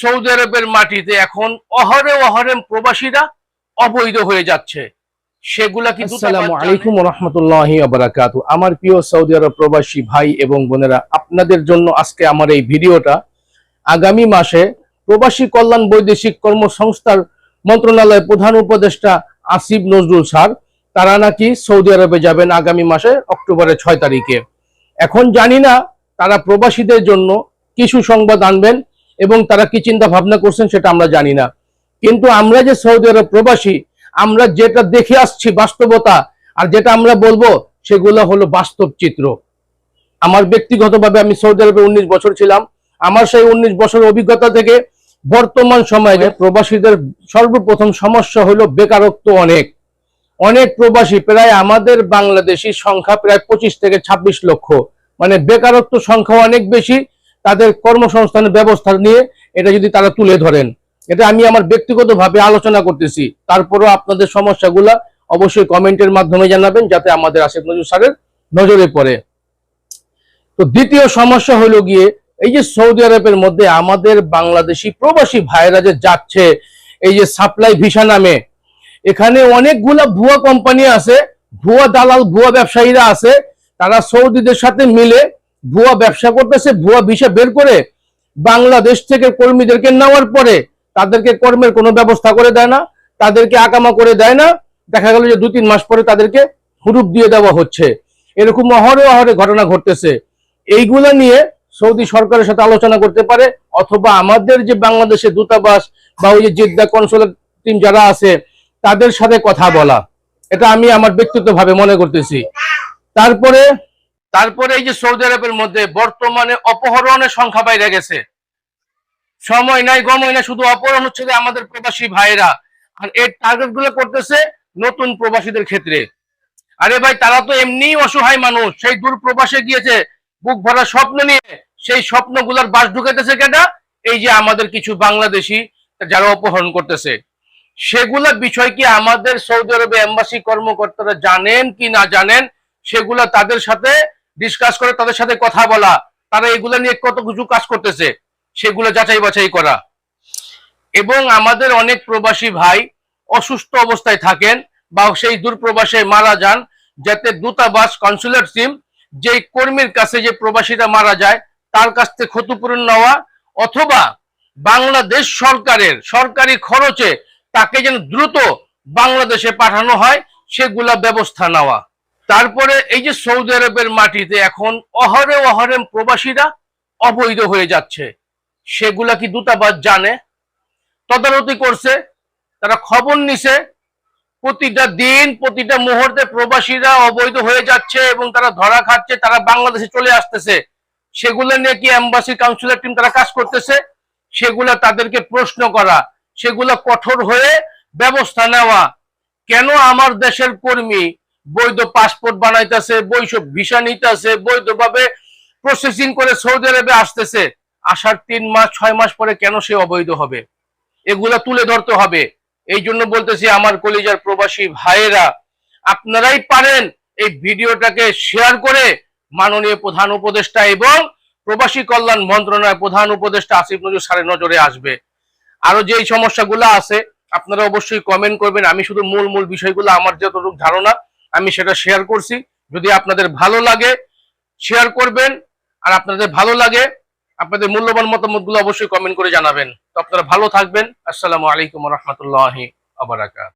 Saudi আরবের মাটিতে এখন অহরে অহরে প্রবাসীরা অবৈধ হয়ে যাচ্ছে। সেগুলা কি আসসালামু আলাইকুম রহমতুল্লাহি আবরাকাতু আমার প্রিয় সৌদি আরব প্রবাসী ভাই এবং বোনেরা আপনাদের জন্য আজকে আমার এই ভিডিওটা। আগামী মাসে প্রবাসী কল্যাণ বৈদেশিক কর্মসংস্থার মন্ত্রণালয়ের প্রধান উপদেষ্টা আসিফ নজরুল স্যার তারা নাকি সৌদি আরবে যাবেন আগামী মাসে অক্টোবরের ছয় তারিখে। এখন জানি না তারা প্রবাসীদের জন্য কিছু সংবাদ আনবেন এবং তারা কি চিন্তা ভাবনা করছেন সেটা আমরা জানি না। কিন্তু আমরা যে সৌদি আরব প্রবাসী, আমরা যেটা দেখে আসছি বাস্তবতা, আর যেটা আমরা বলব, সেগুলো হলো বাস্তব চিত্র। আমার ব্যক্তিগতভাবে আমি সৌদি আরবে উনিশ বছর ছিলাম। আমার সেই উনিশ বছরের অভিজ্ঞতা থেকে বর্তমান সময়ে প্রবাসীদের সর্বপ্রথম সমস্যা হলো বেকারত্ব অনেক। অনেক প্রবাসী, প্রায় আমাদের বাংলাদেশি সংখ্যা প্রায় পঁচিশ থেকে ২৬ লক্ষ। মানে বেকারত্ব সংখ্যা অনেক বেশি তাদের কর্মসংস্থানের ব্যবস্থা নিয়ে এটা যদি তারা তুলে ধরেন। এটা আমি আমার ব্যক্তিগতভাবে আলোচনা করতেছি। তারপরও আপনাদের সমস্যাগুলা অবশ্যই কমেন্টের মাধ্যমে জানাবেন যাতে আমাদের আসিফ নজরুল স্যারের নজরে পড়ে। তো দ্বিতীয় সমস্যা হলো গিয়ে, এই যে সৌদি আরবের মধ্যে আমাদের বাংলাদেশি প্রবাসী ভাইরা যে যাচ্ছে, এই যে সাপ্লাই ভিসা নামে, এখানে অনেকগুলা ভুয়া কোম্পানি আছে, ভুয়া দালাল, ভুয়া ব্যবসায়ীরা আছে, তারা সৌদিদের সাথে মিলে ভুয়া ব্যবসা করতেছে, ভুয়া ভিসা বের করে বাংলাদেশ থেকে কর্মীদেরকে নেওয়ার পরে তাদেরকে কর্মের কোনো ব্যবস্থা করে দেয় না, তাদেরকে আকামা করে দেয় না। দেখা গেল যে দু তিন মাস পরে তাদেরকে হুরুপ দিয়ে দেওয়া হচ্ছে। এরকম অহরে অহরে ঘটনা ঘটতেছে। এইগুলা নিয়ে সৌদি সরকারের সাথে আলোচনা করতে পারে, অথবা আমাদের যে বাংলাদেশের দূতাবাস বা ওই যে জিদ্দা কনসুলেট টিম যারা আছে, তাদের সাথে কথা বলা। এটা আমি আমার ব্যক্তিগতভাবে মনে করতেছি। তারপরে তারপরে এই যে সৌদি আরবের মধ্যে বর্তমানে অপহরণের সংখ্যা বাইরে গেছে। সময় নাই, গময় নাই, শুধু অপহরণ হচ্ছে আমাদের প্রবাসী ভাইরা আর এর টার্গেটগুলো করতেছে নতুন প্রবাসীদের ক্ষেত্রে। আরে ভাই, তারা তো এমনি অসহায় মানুষ। সেই দূর প্রবাসে গিয়েছে, বুক ভরা স্বপ্ন নিয়ে, সেই স্বপ্নগুলার বাস ঢুকাইতেছে কেটা এই যে আমাদের কিছু বাংলাদেশি যারা অপহরণ করতেছে। সেগুলা বিষয় কি আমাদের সৌদি আরবে এম্বাসি কর্মকর্তারা জানেন কি না জানেন? সেগুলা তাদের সাথে ডিসকাস করে তাদের সাথে কথা বলা, তারা এগুলা নিয়ে কত কিছু কাজ করতেছে, সেগুলো যাচাই বাছাই করা। এবং আমাদের অনেক প্রবাসী ভাই অসুস্থ অবস্থায় থাকেন বা সেই দূরপ্রবাসে মারা যান, যাতে দূতাবাস কনসুলেট টিম যে কর্মীর কাছে যে প্রবাসীরা মারা যায়, তার কাছ থেকে ক্ষতিপূরণ নেওয়া অথবা বাংলাদেশ সরকারের সরকারি খরচে তাকে যেন দ্রুত বাংলাদেশে পাঠানো হয়, সেগুলা ব্যবস্থা নেওয়া। তারপরে এই যে সৌদি আরবের মাটিতে এখন অহরে অহরে প্রবাসীরা অবৈধ হয়ে যাচ্ছে। সেগুলা কি দূতাবাস জানে? তদারতি করছে, তারা খবর নিছে, প্রতিটা দিন, প্রতিটা মুহূর্তে প্রবাসীরা অবৈধ হয়ে যাচ্ছে এবং তারা ধরা খাচ্ছে, তারা বাংলাদেশে চলে আসতেছে। সেগুলো নিয়ে কি এম্বাসি কাউন্সিলর টিম তারা কাজ করতেছে? সেগুলা তাদেরকে প্রশ্ন করা, সেগুলা কঠোর হয়ে ব্যবস্থা নেওয়া। কেন আমার দেশের কর্মী বৈধ পাসপোর্ট বানাইতেছে, বৈধ ভিসা নিতেছে, বৈধভাবে প্রসেসিং করে সৌদি আরবে আসতেছে। আসার তিন মাস, ছয় মাস পরে কেন সে অবৈধ হবে? এগুলা তুলে ধরতে হবে। এই জন্য বলতেছি আমার কলিজার প্রবাসী ভাইয়েরা, আপনারাই পারেন এই ভিডিওটাকে শেয়ার করে মাননীয় প্রধান উপদেষ্টা এবং প্রবাসী কল্যাণ মন্ত্রণালয় প্রধান উপদেষ্টা আসিফ নজরুল স্যারের নজরে আসবে। আরও যে সমস্যাগুলো আছে, আপনারা অবশ্যই কমেন্ট করবেন। আমি শুধু মূল মূল বিষয়গুলো আমার যতটুকু ধারণা আমি সেটা শেয়ার করছি। যদি আপনাদের ভালো লাগে শেয়ার করবেন। আর আপনাদের ভালো লাগে, আপনাদের মূল্যবান মতামতগুলো অবশ্যই কমেন্ট করে জানাবেন। তো আপনারা ভালো থাকবেন। আসসালামু আলাইকুম রহমতুল্লাহ আবরাকাত